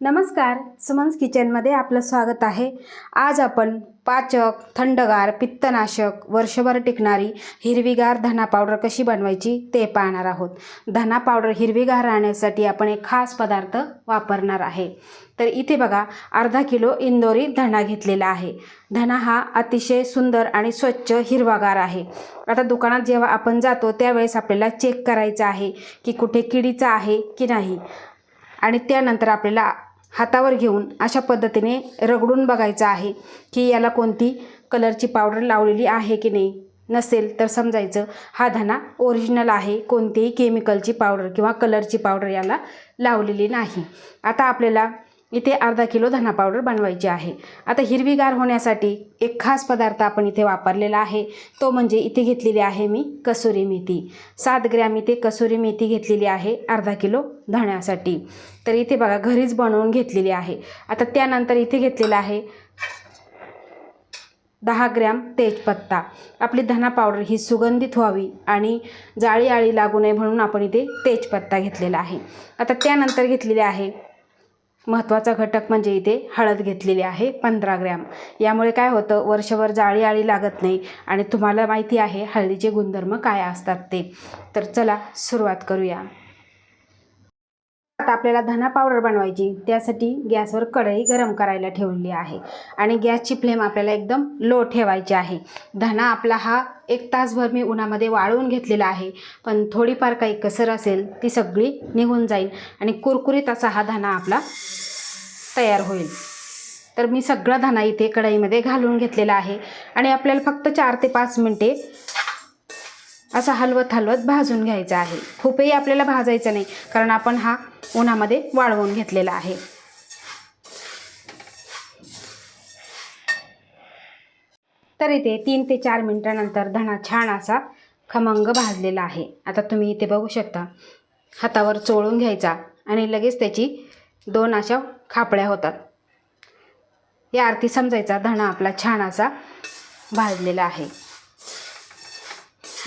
नमस्कार सुमन्स किचनमध्ये आपलं स्वागत आहे. आज आपण पाचक थंडगार पित्तनाशक वर्षभर टिकणारी हिरवीगार धना पावडर कशी बनवायची ते पाहणार आहोत. धना पावडर हिरवीगार राहण्यासाठी आपण एक खास पदार्थ वापरणार आहे. तर इथे बघा अर्धा किलो इंदोरी धणा घेतलेला आहे. धणा हा अतिशय सुंदर आणि स्वच्छ हिरवागार आहे. आता दुकानात जेव्हा आपण जातो त्यावेळेस आपल्याला चेक करायचं आहे की कुठे किडीचा आहे की नाही. आणि त्यानंतर आपल्याला हातावर घेऊन अशा पद्धतीने रगडून बघायचं आहे की याला कोणती कलरची पावडर लावलेली आहे की नाही. नसेल तर समजायचं हा धना ओरिजिनल आहे कोणतीही केमिकलची पावडर किंवा कलरची पावडर याला लावलेली नाही. आता आपल्याला इथे अर्धा किलो धना पावडर बनवायची आहे. आता हिरवीगार होण्यासाठी एक खास पदार्थ आपण इथे वापरलेला आहे. तो म्हणजे इथे घेतलेली आहे मी कसुरी मेथी. सात ग्रॅम इथे कसुरी मेथी घेतलेली आहे अर्धा किलो धण्यासाठी. तर इथे बघा घरीच बनवून घेतलेली आहे. आता त्यानंतर इथे घेतलेलं आहे दहा ग्रॅम तेजपत्ता. आपली धना पावडर ही सुगंधित व्हावी आणि जाळी आळी लागू नये म्हणून आपण इथे तेजपत्ता घेतलेला आहे. आता त्यानंतर घेतलेले आहे महत्त्वाचा घटक म्हणजे इथे हळद घेतलेली आहे पंधरा ग्रॅम. यामुळे काय होतं वर्षभर जाळी आळी लागत नाही आणि तुम्हाला माहिती आहे हळदीचे गुणधर्म काय असतात ते. तर चला सुरुवात करूया. आता आपल्याला धना पावडर बनवायची. त्यासाठी गॅसवर कढई गरम करायला ठेवलेली आहे. आणि गॅसची फ्लेम आपल्याला एकदम लो ठेवायची आहे. धना आपला हा एक तासभर मी उन्हामध्ये वाळवून घेतलेला आहे. पण थोडीफार काही कसर असेल ती सगळी निघून जाईल. आणि कुरकुरीत असा हा धना आपला तयार होईल. तर मी सगळा धना इथे कढईमध्ये घालून घेतलेला आहे. आणि आपल्याला फक्त चार ते पाच मिनटे असा हलवत हलवत भाजून घ्यायचा आहे. खूपही आपल्याला भाजायचं नाही कारण आपण हा उन्हामध्ये वाळवून घेतलेला आहे. तर इथे तीन ते चार मिनटानंतर धणा छान असा खमंग भाजलेला आहे. आता तुम्ही इथे बघू शकता हातावर चोळून घ्यायचा आणि लगेच त्याची दोन अशा खापड्या होतात. या आरती समजायचा धणा आपला छान असा भाजलेला आहे.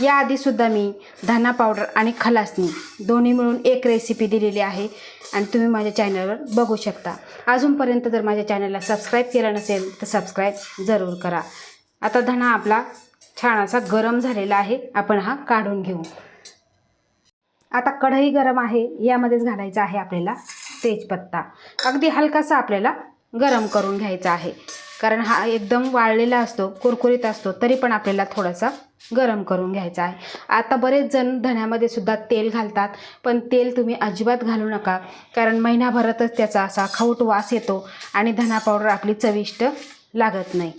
याआधीसुद्धा मी धना पावडर आणि खलासणी दोन्ही मिळून एक रेसिपी दिलेली आहे आणि तुम्ही माझ्या चॅनलवर बघू शकता. अजूनपर्यंत जर माझ्या चॅनलला सबस्क्राईब केलं नसेल तर सबस्क्राईब जरूर करा. आता धना आपला छान असा गरम झालेला आहे आपण हा काढून घेऊ. आता कढई गरम आहे यामध्येच घालायचा आहे आपल्याला तेजपत्ता. अगदी हलकासा आपल्याला गरम करून घ्यायचा आहे. कारण हा एकदम वाळलेला असतो कुरकुरीत असतो तरी पण आपल्याला थोडासा गरम करून घ्यायचा आहे. आता बरेच जण धण्यामध्ये सुद्धा तेल घालतात पण तेल तुम्ही अजिबात घालू नका. कारण महिनाभरातच त्याचा असा खाऊट वास येतो आणि धना पावडर आपली चविष्ट लागत नाही.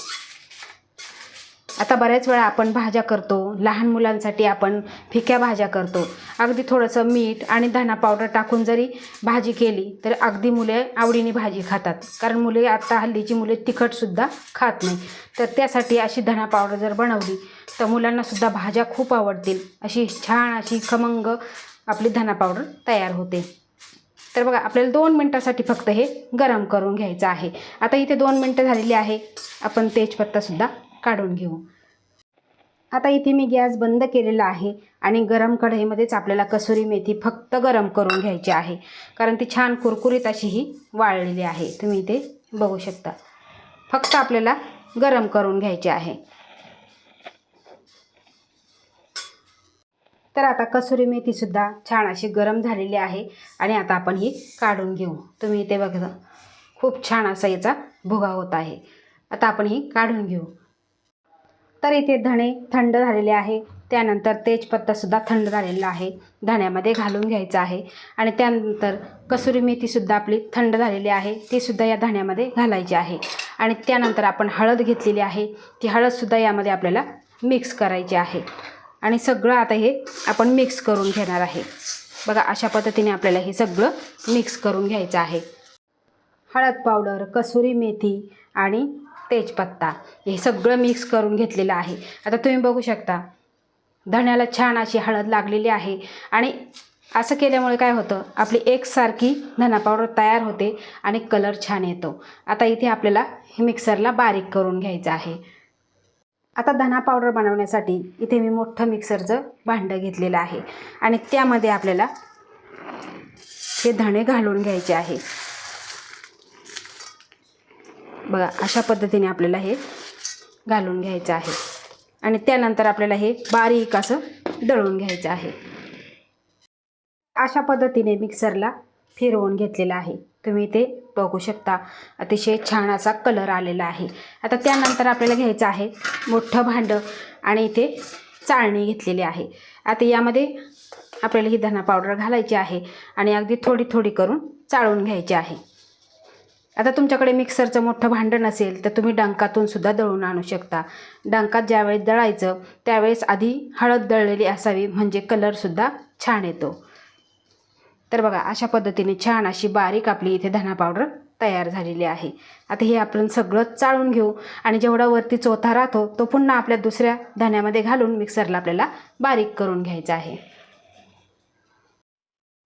आता बऱ्याच वेळा आपण भाज्या करतो लहान मुलांसाठी आपण फिक्या भाज्या करतो. अगदी थोडंसं मीठ आणि धना पावडर टाकून जरी भाजी केली तर अगदी मुले आवडीने भाजी खातात. कारण मुले आता हल्लीची मुले तिखटसुद्धा खात नाही. तर त्यासाठी अशी धना पावडर जर बनवली तर मुलांनासुद्धा भाज्या खूप आवडतील. अशी छान अशी खमंग आपली धना पावडर तयार होते. तर बघा आपल्याला दोन मिनटासाठी फक्त हे गरम करून घ्यायचं आहे. आता इथे दोन मिनटं झालेली आहे. आपण तेजपत्तासुद्धा काढून घेऊ. आता इथे मी गॅस बंद केलेला आहे आणि गरम कढईमध्येच आपल्याला कसुरी मेथी फक्त गरम करून घ्यायची आहे. कारण ती छान कुरकुरीत अशी ही वाळलेली आहे. तुम्ही इथे बघू शकता. फक्त आपल्याला गरम करून घ्यायची आहे. तर आता कसुरी मेथीसुद्धा छान अशी गरम झालेली आहे आणि आता आपण ही काढून घेऊ. तुम्ही इथे बघा. खूप छान असा याचा भुगा होत आहे. आता आपण ही काढून घेऊ. तर इथे धणे थंड झालेले आहे. त्यानंतर तेजपत्तासुद्धा थंड झालेला आहे. धण्यामध्ये घालून घ्यायचं आहे. आणि त्यानंतर कसुरी मेथीसुद्धा आपली थंड झालेली आहे. तीसुद्धा या धण्यामध्ये घालायची आहे. आणि त्यानंतर आपण हळद घेतलेली आहे. ती हळदसुद्धा यामध्ये आपल्याला मिक्स करायची आहे. आणि सगळं आता हे आपण मिक्स करून घेणार आहे. बघा अशा पद्धतीने आपल्याला हे सगळं मिक्स करून घ्यायचं आहे. हळद पावडर कसुरी मेथी आणि तेजपत्ता हे सगळं मिक्स करून घेतलेलं आहे. आता तुम्ही बघू शकता धण्याला छान अशी हळद लागलेली आहे. आणि असं केल्यामुळे काय होतं आपली एकसारखी धना पावडर तयार होते आणि कलर छान येतो. आता इथे आपल्याला हे मिक्सरला बारीक करून घ्यायचं आहे. आता धना पावडर बनवण्यासाठी इथे मी मोठं मिक्सरचं भांडं घेतलेलं आहे. आणि त्यामध्ये आपल्याला हे धणे घालून घ्यायचे आहे. बघा अशा पद्धतीने आपल्याला हे घालून घ्यायचं आहे. आणि त्यानंतर आपल्याला हे बारीक असं दळून घ्यायचं आहे. अशा पद्धतीने मिक्सरला फिरवून घेतलेलं आहे. तुम्ही ते बघू शकता अतिशय छान असा कलर आलेला आहे. आता त्यानंतर आपल्याला घ्यायचं आहे मोठं भांडं आणि इथे चाळणी घेतलेली आहे. आता यामध्ये आपल्याला ही धना पावडर घालायची आहे आणि अगदी थोडी थोडी करून चाळून घ्यायची आहे. आता तुमच्याकडे मिक्सरचं मोठं भांडं नसेल तर तुम्ही डंकातून सुद्धा दळून आणू शकता. डंकात ज्यावेळेस दळायचं त्यावेळेस आधी हळद दळलेली असावी म्हणजे कलरसुद्धा छान येतो. तर बघा अशा पद्धतीने छान अशी बारीक आपली इथे धना पावडर तयार झालेली आहे. आता हे आपण सगळं चाळून घेऊ आणि जेवढा वरती चोथा राहतो तो पुन्हा आपल्या दुसऱ्या धान्यामध्ये घालून मिक्सरला आपल्याला बारीक करून घ्यायचा आहे.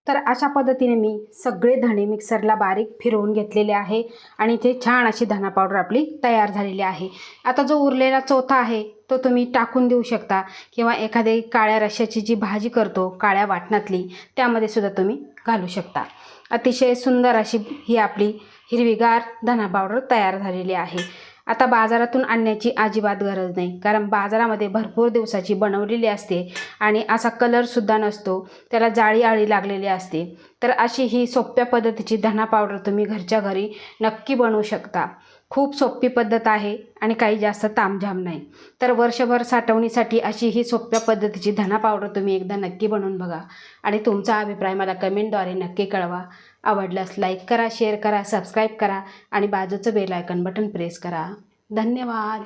तर अशा पद्धतीने मी सगळे धणे मिक्सरला बारीक फिरवून घेतलेले आहे आणि इथे छान अशी धना पावडर आपली तयार झालेली आहे. आता जो उरलेला चौथा आहे तो तुम्ही टाकून देऊ शकता किंवा एखादी काळ्या रश्याची जी भाजी करतो काळ्या वाटणातली त्यामध्ये सुद्धा तुम्ही घालू शकता. अतिशय सुंदर अशी ही आपली हिरवीगार धना पावडर तयार झालेली आहे. आता बाजारातून आणण्याची अजिबात गरज नाही. कारण बाजारामध्ये भरपूर दिवसाची बनवलेली असते आणि असा कलरसुद्धा नसतो. त्याला जाळी आळी लागलेली असते. तर अशी ही सोप्या पद्धतीची धना पावडर तुम्ही घरच्या घरी नक्की बनवू शकता. खूप सोपी पद्धत आहे आणि काही जास्त तामझाम नाही. तर वर्षभर साठवणीसाठी अशी ही सोप्या पद्धतीची धना पावडर तुम्ही एकदा नक्की बनवून बघा. आणि तुमचा अभिप्राय मला कमेंटद्वारे नक्की कळवा. आवडल्यास लाईक करा शेअर करा सबस्क्राईब करा आणि बाजूचं बेल आयकन बटन प्रेस करा. धन्यवाद!